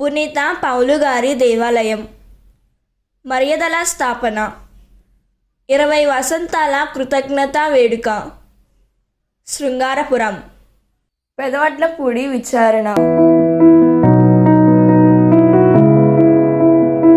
పునీత పౌలుగారి దేవాలయం. మర్యాదల స్థాపన. ఇరవై వసంతాల కృతజ్ఞత వేడుక. శృంగారపురం. పెదవడ్లపూడి విచారణ.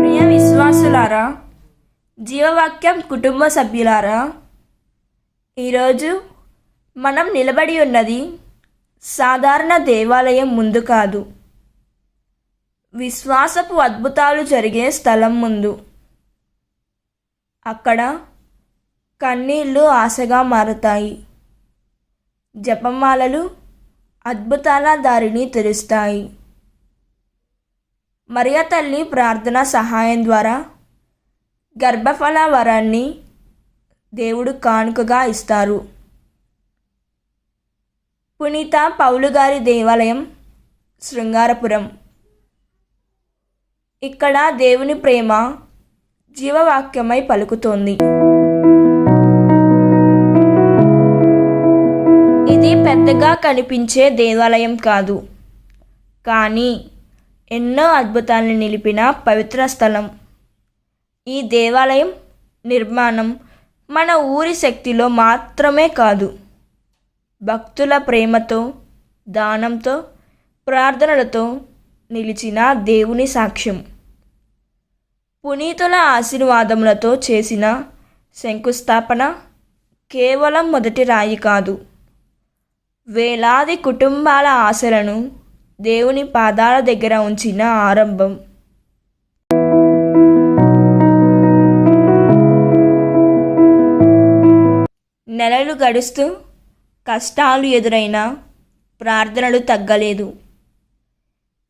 ప్రియ విశ్వాసులారా జీవవాక్యం కుటుంబ సభ్యులారా ఈరోజు మనం నిలబడి ఉన్నది సాధారణ దేవాలయం ముందు కాదు. విశ్వాసపు అద్భుతాలు జరిగే స్థలం ముందు. అక్కడ కన్నీళ్ళు ఆశగా మారుతాయి. జపమాలలు అద్భుతాల దారిని తెరుస్తాయి. మరియ తల్లి ప్రార్థన సహాయం ద్వారా గర్భఫల వరాన్ని దేవుడు కానుకగా ఇస్తారు. పునీత పౌలు గారి దేవాలయం శృంగారపురం. ఇక్కడ దేవుని ప్రేమ జీవవాక్యమై పలుకుతోంది. ఇది పెద్దగా కనిపించే దేవాలయం కాదు. కానీ ఎన్నో అద్భుతాలను నిలిపిన పవిత్ర స్థలం. ఈ దేవాలయం నిర్మాణం మన ఊరి శక్తిలో మాత్రమే కాదు. భక్తుల ప్రేమతో దానంతో ప్రార్థనలతో నిలిచిన దేవుని సాక్ష్యం. పునీతుల ఆశీర్వాదములతో చేసిన శంకుస్థాపన కేవలం మొదటి రాయి కాదు. వేలాది కుటుంబాల ఆశలను దేవుని పాదాల దగ్గర ఉంచిన ఆరంభం. నెలలు గడుస్తూ కష్టాలు ఎదురైనా ప్రార్థనలు తగ్గలేదు.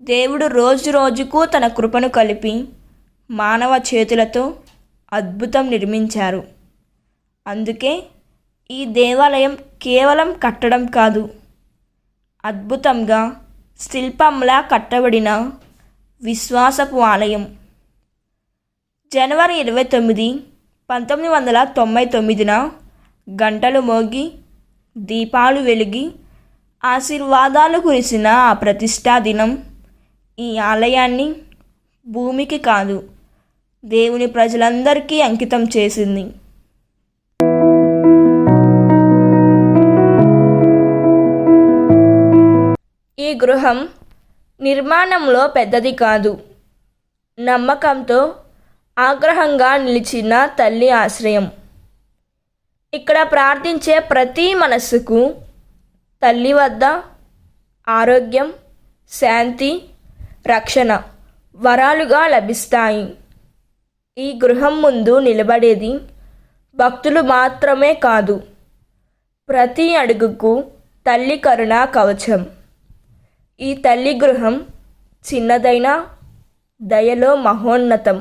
దేవుడు రోజు రోజుకు తన కృపను కలిపి మానవ చేతులతో అద్భుతం నిర్మించారు. అందుకే ఈ దేవాలయం కేవలం కట్టడం కాదు అద్భుతంగా శిల్పంలా కట్టబడిన విశ్వాసపు ఆలయం. జనవరి ఇరవై తొమ్మిది పంతొమ్మిది వందల తొంభై తొమ్మిదిన గంటలు మోగి దీపాలు వెలిగి ఆశీర్వాదాలు కురిసిన ఆ ప్రతిష్టా దినం ఈ ఆలయాన్ని భూమికి కాదు దేవుని ప్రజలందరికీ అంకితం చేసింది. ఈ గృహం నిర్మాణంలో పెద్దది కాదు. నమ్మకంతో ఆగ్రహంగా నిలిచిన తల్లి ఆశ్రయం. ఇక్కడ ప్రార్థించే ప్రతి మనస్సుకు తల్లి వద్ద ఆరోగ్యం శాంతి రక్షణ వరాలుగా లభిస్తాయి. ఈ గృహం ముందు నిలబడేది భక్తులు మాత్రమే కాదు ప్రతి అడుగుకు తల్లి కరుణ కవచం. ఈ తల్లి గృహం చిన్నదైన దయలో మహోన్నతం.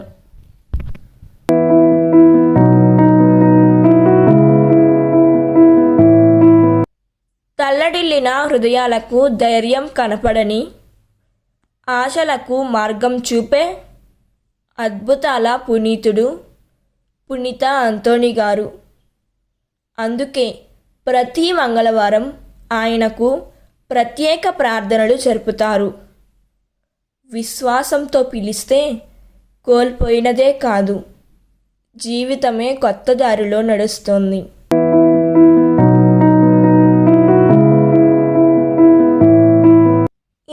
తల్లడిల్లిన హృదయాలకు ధైర్యం కనపడని ఆశలకు మార్గం చూపే అద్భుతాల పునీతుడు పునీత అంతోని గారు. అందుకే ప్రతి మంగళవారం ఆయనకు ప్రత్యేక ప్రార్థనలు జరుపుతారు. విశ్వాసంతో పిలిస్తే కోల్పోయినదే కాదు. జీవితమే కొత్త దారిలో నడుస్తుంది.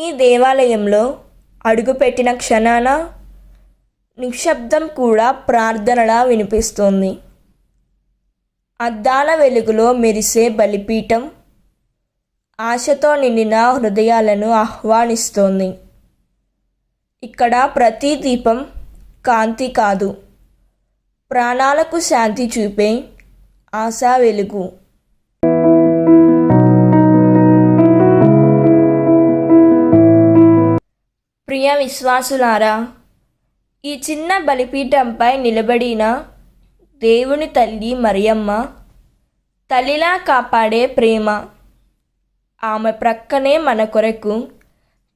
ఈ దేవాలయంలో అడుగుపెట్టిన క్షణాన నిశ్శబ్దం కూడా ప్రార్థనలా వినిపిస్తుంది. అద్దాల వెలుగులో మెరిసే బలిపీఠం ఆశతో నిండిన హృదయాలను ఆహ్వానిస్తోంది. ఇక్కడ ప్రతి దీపం కాంతి కాదు. ప్రాణాలకు శాంతి చూపే ఆశా వెలుగు. ప్రియ విశ్వాసులారా ఈ చిన్న బలిపీఠంపై నిలబడిన దేవుని తల్లి మరియమ్మ తల్లిలా కాపాడే ప్రేమ. ఆమె ప్రక్కనే మన కొరకు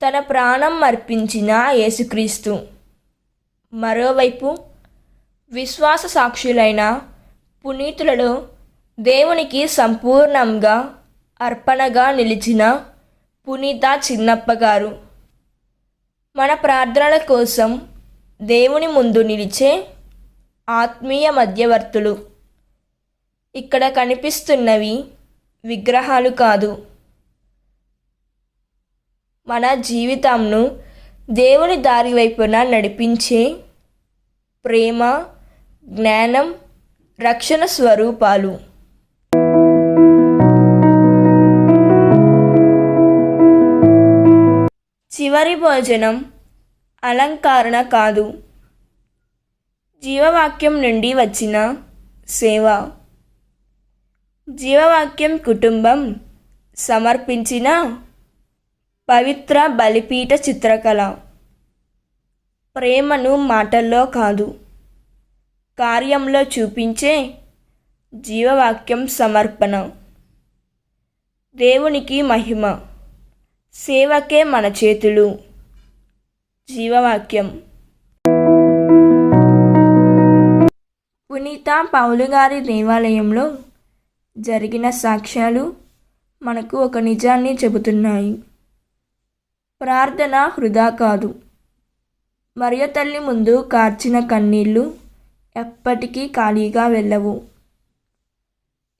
తన ప్రాణం అర్పించిన యేసుక్రీస్తు. మరోవైపు విశ్వాస సాక్షులైన పునీతులలో దేవునికి సంపూర్ణంగా అర్పణగా నిలిచిన పునీత చిన్నప్ప గారు మన ప్రార్థనల కోసం దేవుని ముందు నిలిచే ఆత్మీయ మధ్యవర్తులు. ఇక్కడ కనిపిస్తున్నవి విగ్రహాలు కాదు. మన జీవితంను దేవుని దారి వైపున నడిపించే ప్రేమ జ్ఞానం రక్షణ స్వరూపాలు. చివరి భోజనం అలంకరణ కాదు. జీవవాక్యం నుండి వచ్చిన సేవ. జీవవాక్యం కుటుంబం సమర్పించిన పవిత్ర బలిపీఠ చిత్రకళ. ప్రేమను మాటల్లో కాదు కార్యంలో చూపించే జీవవాక్యం సమర్పణ. దేవునికి మహిమ. సేవకే మన చేతులు. జీవవాక్యం. పునీత పౌలుగారి దేవాలయంలో జరిగిన సాక్ష్యాలు మనకు ఒక నిజాన్ని చెబుతున్నాయి. ప్రార్థన వృధా కాదు. మరియ తల్లి ముందు కార్చిన కన్నీళ్ళు ఎప్పటికీ ఖాళీగా వెళ్ళవు.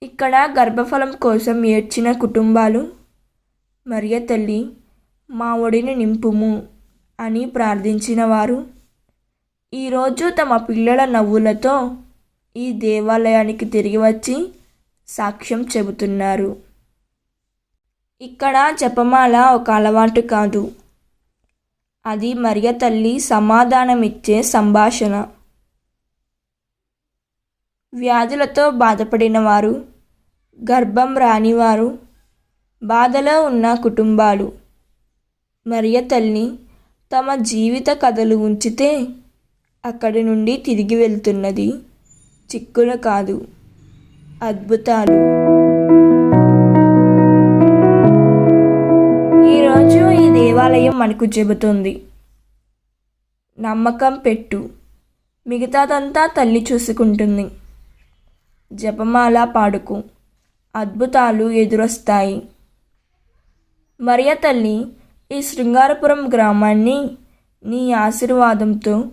ఇక్కడ గర్భఫలం కోసం ఏడ్చిన కుటుంబాలు మరియ తల్లి మా ఒడిని నింపుము అని ప్రార్థించిన వారు ఈరోజు తమ పిల్లల నవ్వులతో ఈ దేవాలయానికి తిరిగి వచ్చి సాక్ష్యం చెబుతున్నారు. ఇక్కడ జపమాల ఒక అలవాటు కాదు. అది మరియ తల్లి సమాధానమిచ్చే సంభాషణ. వ్యాధులతో బాధపడిన వారు గర్భం రానివారు బాధలో ఉన్న కుటుంబాలు. మరియ తల్లి తమ జీవిత కథలు ఉంచితే అక్కడి నుండి తిరిగి వెళ్తున్నది చిక్కులు కాదు. అద్భుతాలు. ఈరోజు ఈ దేవాలయం మనకు చెబుతుంది. నమ్మకం పెట్టు. మిగతాదంతా తల్లి చూసుకుంటుంది. జపమాల పాడుకు. అద్భుతాలు ఎదురొస్తాయి. మరియా తల్లి ఈ శృంగారపురం గ్రామాన్ని నీ ఆశీర్వాదంతో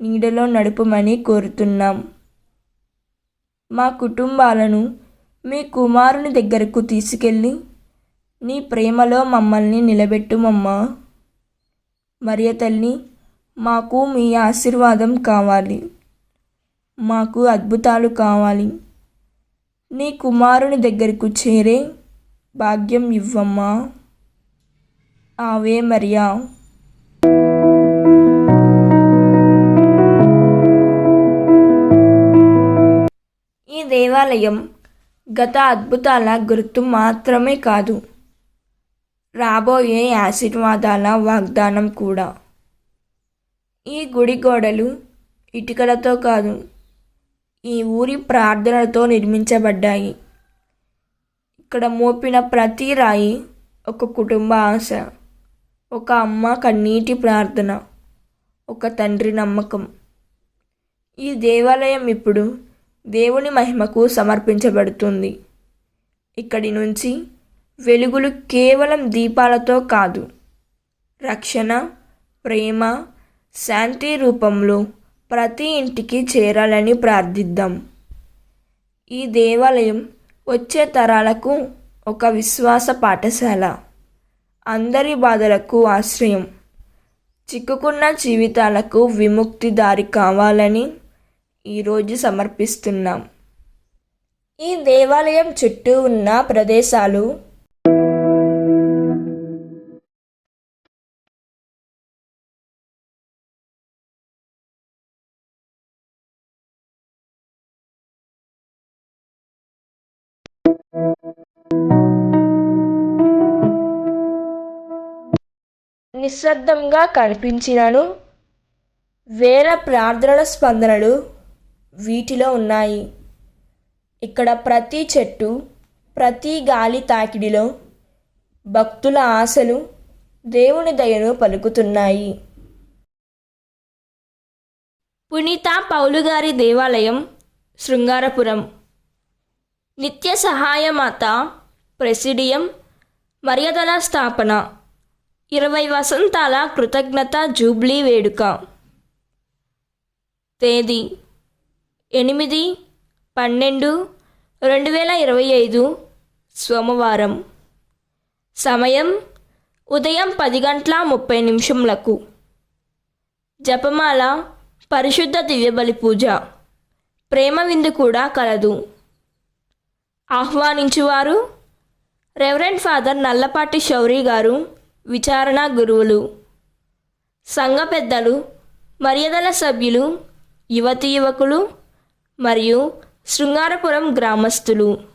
నీడలో నడుపమని కోరుతున్నాం. మా కుటుంబాలను మీ కుమారుని దగ్గరకు తీసుకెళ్ళి నీ ప్రేమలో మమ్మల్ని నిలబెట్టుమమ్మా. మరియ తల్లి మాకు మీ ఆశీర్వాదం కావాలి. మాకు అద్భుతాలు కావాలి. నీ కుమారుని దగ్గరకు చేరే భాగ్యం ఇవ్వమ్మా. ఆవే మరియా. ఈ దేవాలయం గత అద్భుతాల గుర్తు మాత్రమే కాదు రాబోయే ఆశీర్వాదాల వాగ్దానం కూడా. ఈ గుడి గోడలు ఇటుకలతో కాదు ఈ ఊరి ప్రార్థనలతో నిర్మించబడ్డాయి. ఇక్కడ మోపిన ప్రతి రాయి ఒక కుటుంబ ఆశ. ఒక అమ్మ కన్నీటి ప్రార్థన ఒక తండ్రి నమ్మకం. ఈ దేవాలయం ఇప్పుడు దేవుని మహిమకు సమర్పించబడుతుంది. ఇక్కడి నుంచి వెలుగులు కేవలం దీపాలతో కాదు రక్షణ ప్రేమ శాంతి రూపంలో ప్రతి ఇంటికి చేరాలని ప్రార్థిద్దాం. ఈ దేవాలయం వచ్చే తరాలకు ఒక విశ్వాస పాఠశాల. అందరి బాధలకు ఆశ్రయం. చిక్కుకున్న జీవితాలకు విముక్తి దారి కావాలని ఈరోజు సమర్పిస్తున్నాం. ఈ దేవాలయం చుట్టూ ఉన్న ప్రదేశాలు నిశ్శబ్దంగా కనిపించినను. వేల ప్రార్థనల స్పందనలు వీటిలో ఉన్నాయి. ఇక్కడ ప్రతి చెట్టు ప్రతి గాలి తాకిడిలో భక్తుల ఆశలు దేవుని దయను పలుకుతున్నాయి. పునీత పౌలుగారి దేవాలయం శృంగారపురం. నిత్య సహాయమాత ప్రెసిడియం మర్యాదల స్థాపన. ఇరవై వసంతాల కృతజ్ఞత జూబ్లీ వేడుక. తేదీ ఎనిమిది పన్నెండు రెండు వేల ఇరవై ఐదు సోమవారం. సమయం ఉదయం పది గంటల ముప్పై నిమిషములకు. జపమాల పరిశుద్ధ దివ్యబలి పూజ. ప్రేమ విందు కూడా కలదు. ఆహ్వానించువారు రెవరెండ్ ఫాదర్ నల్లపాటి శౌరి గారు విచారణ గురువులు సంఘ పెద్దలు మర్యాదల సభ్యులు యువతి యువకులు మరియు శృంగారపురం గ్రామస్తులు.